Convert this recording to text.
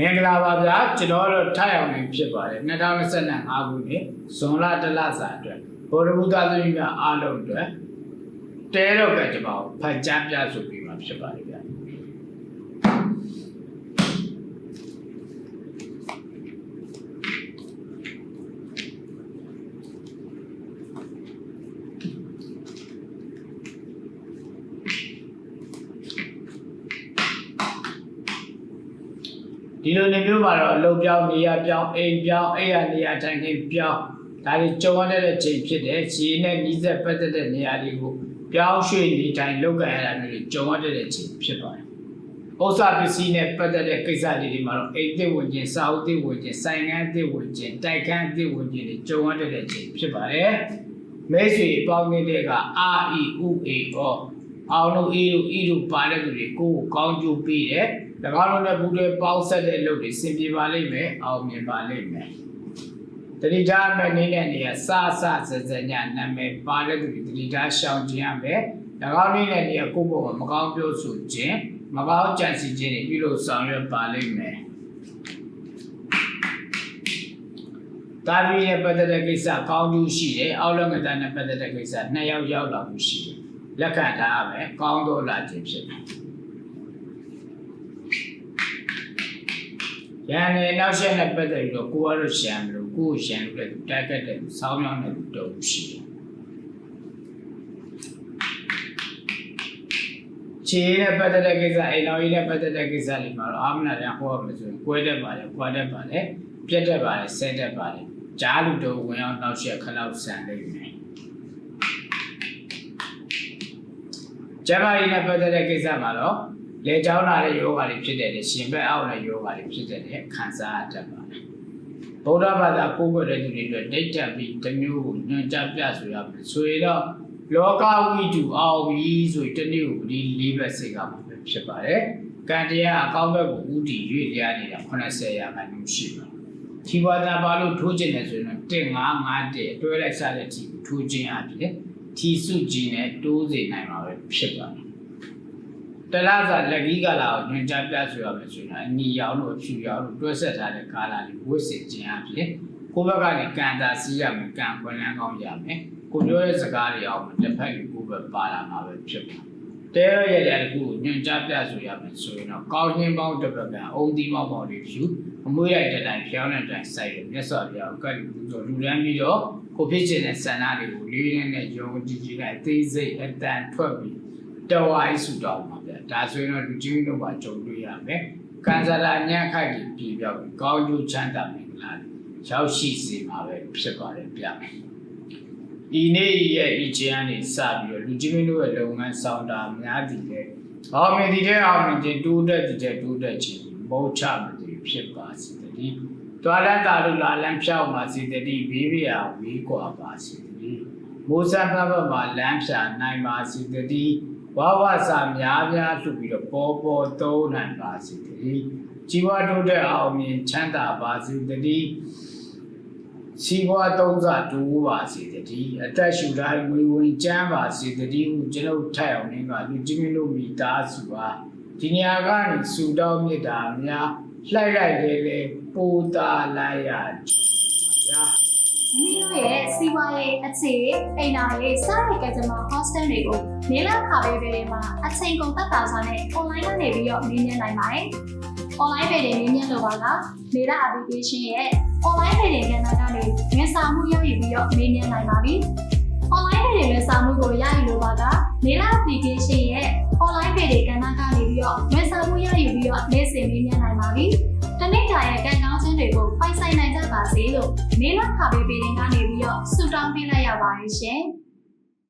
င်္ဂလာပါဗျာကျွန်တော်တို့ထိုက်အောင်နေဖြစ်ပါတယ်2025ခုနှစ်ဇွန်လတလစာအတွက်ဘောရမူသားသမီးများအားလုံးအတွက်တဲတော့ကကျွန်တော်ဖတ်ကြားပြဆိုပြီးမှဖြစ်ပါတယ်ဗျာ ဒီလိုနေမျိုးမှာတော့အလုပ်ပြောင်းနေရပြောင်းအိမ်ပြောင်းအိမ်ရနေရထိုင်ခင်းပြောင်းဒါတွေကြုံရတဲ့ချိန်ဖြစ်တယ်။ခြေနဲ့နီးစပ်ပတ်သက်တဲ့နေရာတွေကိုပြောင်းရွှေ့နေတိုင်းလုပ်ကြရတာမျိုးတွေကြုံရတဲ့ချိန်ဖြစ်ပါတယ်။ဥစ္စာပစ္စည်းနဲ့ပတ်သက်တဲ့ကိစ္စတွေဒီမှာတော့အိမ်သစ်ဝင်ခြင်း၊စာအုပ်သစ်ဝင်ခြင်း၊ဆိုင်ငန်းသစ်ဝင်ခြင်း၊တိုက်ခန်းသစ်ဝင်ခြင်းတွေကြုံရတဲ့ချိန်ဖြစ်ပါတယ်။မဲဆွေပေါင်းနေတဲ့ကအာအီဥအေအောအောင်လို့အေးလို့အေးလို့ပါတဲ့သူတွေကိုယ်ကိုကောင်းကျိုးပေးတယ်။၎ င်းတို့နဲ့ဘူးတွေပေါင်းဆက်တဲ့အလုပ်တွေစင်ပြေပါလိမ့်မယ်။အောင်မြင်ပါလိမ့်မယ်။တတိထားမဲ့နေတဲ့နေရာစစစစညနာမည်ပါတဲ့သူတွေတတိထားရှောင်ခြင်းရမယ်။၎င်းနေတဲ့နေရာကိုယ့်ဘဝမကောင်းပြောဆိုခြင်းမကောင်းကြံစည်ခြင်းတွေပြုလို့ဆောင်ရွက်ပါလိမ့်မယ်။တာပြီးရဲ့ပတ်သက်တဲ့ကိစ္စကောင်းကျိုးရှိတယ်။အောက်လက်ငတာနဲ့ပတ်သက်တဲ့ကိစ္စနှစ်ယောက်ရောက်လာမှုရှိတယ်။လက်ခံထားရမယ်။ကောင်းတော့လာခြင်းဖြစ်တယ်။ ရန်နေနောက်ဆက်နဲ့ပတ်သက်ပြီးတော့ကိုကတော့ရှံမလို့ကိုကိုရှံလို့လည်းတိုက်ကတ်တယ်ဆောင်းရောင်းတယ်တုံးရှိတယ်ခြေနဲ့ပတ်သက်တဲ့ကိစ္စအိမ်တော်ကြီးနဲ့ပတ်သက်တဲ့ကိစ္စတွေမှာတော့အာမနာရဟောမှာဆိုရင်ကွဲတတ်ပါလေကွာတတ်ပါလေပြတ်တတ်ပါလေဆဲတတ်ပါလေကြားလူတော့ဝင်အောင်နောက်ဆက်ခလောက်ဆန်နေတယ်ကျမကြီးနဲ့ပတ်သက်တဲ့ကိစ္စမှာတော့ လေကြောင်းလာတဲ့ယောဂါတွေဖြစ်တဲ့ရှင်ဘက်အောက်တဲ့ယောဂါတွေဖြစ်တဲ့ခံစားရတတ်ပါတယ်ဗုဒ္ဓဘာသာကိုးကွယ်တဲ့သူတွေအတွက်ဒိဋ္ဌပြီးတစ်မျိုးကိုညွှန်ကြားပြဆိုရမယ်ဆိုရင်တော့လောကဝိတုအောင်ပြီးဆိုရင်တစ်နည်းကိုဒီလေးဘက်စိတ်ကမှာပဲဖြစ်ပါတယ်ကံတရားအကောင်းဘက်ကိုဥတည်ရွေ့လျားနေတာ80ရာခိုင်နှုန်းရှိပါတယ်ထီဝါဒပါလို့ထိုးခြင်းနဲ့ဆိုရင်တော့155တွဲလိုက်စားတဲ့ထီထိုးခြင်းအပြင်ထီစုကြည်နဲ့တိုးစေနိုင်မှာပဲဖြစ်ပါတယ် တလားစာလက်ကြီးကလာကိုညွှန်ကြားပြဆိုရမယ်ဆိုရင်အနီရောင်တို့အဖြူရောင်တို့တွဲဆက်ထားတဲ့ကာလာလေးဝတ်ဆင်ခြင်းအပြင်ကိုယ့်ဘက်ကနေကံတာစီးရမယ်ကံခွင့်လန်းကောင်းရမယ်ကိုပြောတဲ့စကားတွေအောင်တစ်ဖက်ကကိုယ့်ဘက်ပါလာမှာပဲဖြစ်ပါတယ်တဲရရတဲ့အခုညွှန်ကြားပြဆိုရမယ်ဆိုရင်တော့ကောင်းချင်းပေါင်းတစ်ပတ်ကအုံဒီမောက်ပေါင်းတွေဖြူအမွေးရိုက်တဲ့တိုင်ဖြောင်းတဲ့တိုင်စိုက်တယ်မြတ်စွာဘုရားကတ်လူဆိုလူရန်ပြီးတော့ကိုဖြစ်ခြင်းတဲ့ဆန္ဒတွေကိုလေးလေးနဲ့ယုံကြည်ကြည်နဲ့သိစိတ်အတန်ထွက်ပြီး တဝိုင်းဆူတောင်းပါဗျာဒါဆိုရင်တော့လူကြီးတို့ပါကြုံတွေ့ရမယ်ကံစလာညံ့ခိုက်ပြီးပြည်ပြောက်ပြီးကောင်းကျိုးချမ်းသာမင်္ဂလာရောက်ရှိစေမှာပဲဖြစ်ပါတယ်ဗျာဤနေ့ရဲ့ဤချမ်းနေစပြီးတော့လူကြီးမင်းတို့ရဲ့လုပ်ငန်းဆောင်တာများသည်လေအောင်မြင်ဒီတဲ့အောင်မြင်ခြင်းတိုးတက်ဒီတဲ့တိုးတက်ခြင်းမောချမသည်ဖြစ်ပါစေတည်းတွာလန်းတာလူလာလန်းဖြောက်ပါစေတည်းဘေးပြာဝေးကွာပါစေတည်းမိုးစံဘဘမှာလမ်းဖြာနိုင်ပါစေတည်း ဝဝစာများများလှူပြီးတော့ပေါ်ပေါ်သုံးနိုင်ပါစေတည်းជីវတိုးတက်အောင်မြင်ချမ်းသာပါစေတည်းစီးပွားသုံးစားတိုးပါစေတည်းအသက်ရှူတိုင်းဝေဝင်ကျမ်းပါစေတည်းဟုကျွန်ုပ်ထိုက်အောင်နေကလူကြီးမင်းတို့မိသားစုပါဒီနေရာကနေစူတောင်းမြတ်တာများလှိုက်လိုက်လေလေပိုတာလိုက်ရကြောင်းပါဗျာ မိမိတို့ရဲ့စီးပွားရေးအခြေအိမ်နာရေးစတဲ့ကကြမ္မာ hostel တွေကိုနေလာခါပေးပေးတွေမှာအချိန်ကုန်သက်သာစွာနဲ့ online ကနေပြီးတော့မြင်မြင်နိုင်ပါတယ်။ online ပေတွေမြင်မြင်လို့ပါကနေလာ application ရဲ့ online ပေတွေကဏ္ဍကနေဝန်ဆောင်မှုရယူပြီးတော့မြင်မြင်နိုင်ပါပြီ။ online ပေတွေဝန်ဆောင်မှုကိုရယူလို့ပါကနေလာ application ရဲ့ online ပေတွေကဏ္ဍကနေပြီးတော့ဝန်ဆောင်မှုရယူပြီးတော့နေ့စဉ်မြင်မြင်နိုင်ပါပြီ။တနေ့တာရဲ့ကံကော င်းခြင်းတွေကိုပိုင်ဆိုင်နိုင်ကြပါစေလို့နေလာခါပေးပေးတဲ့ကနေပြီးတော့ဆုတောင်းပေးလိုက်ရပါတယ်ရှင်။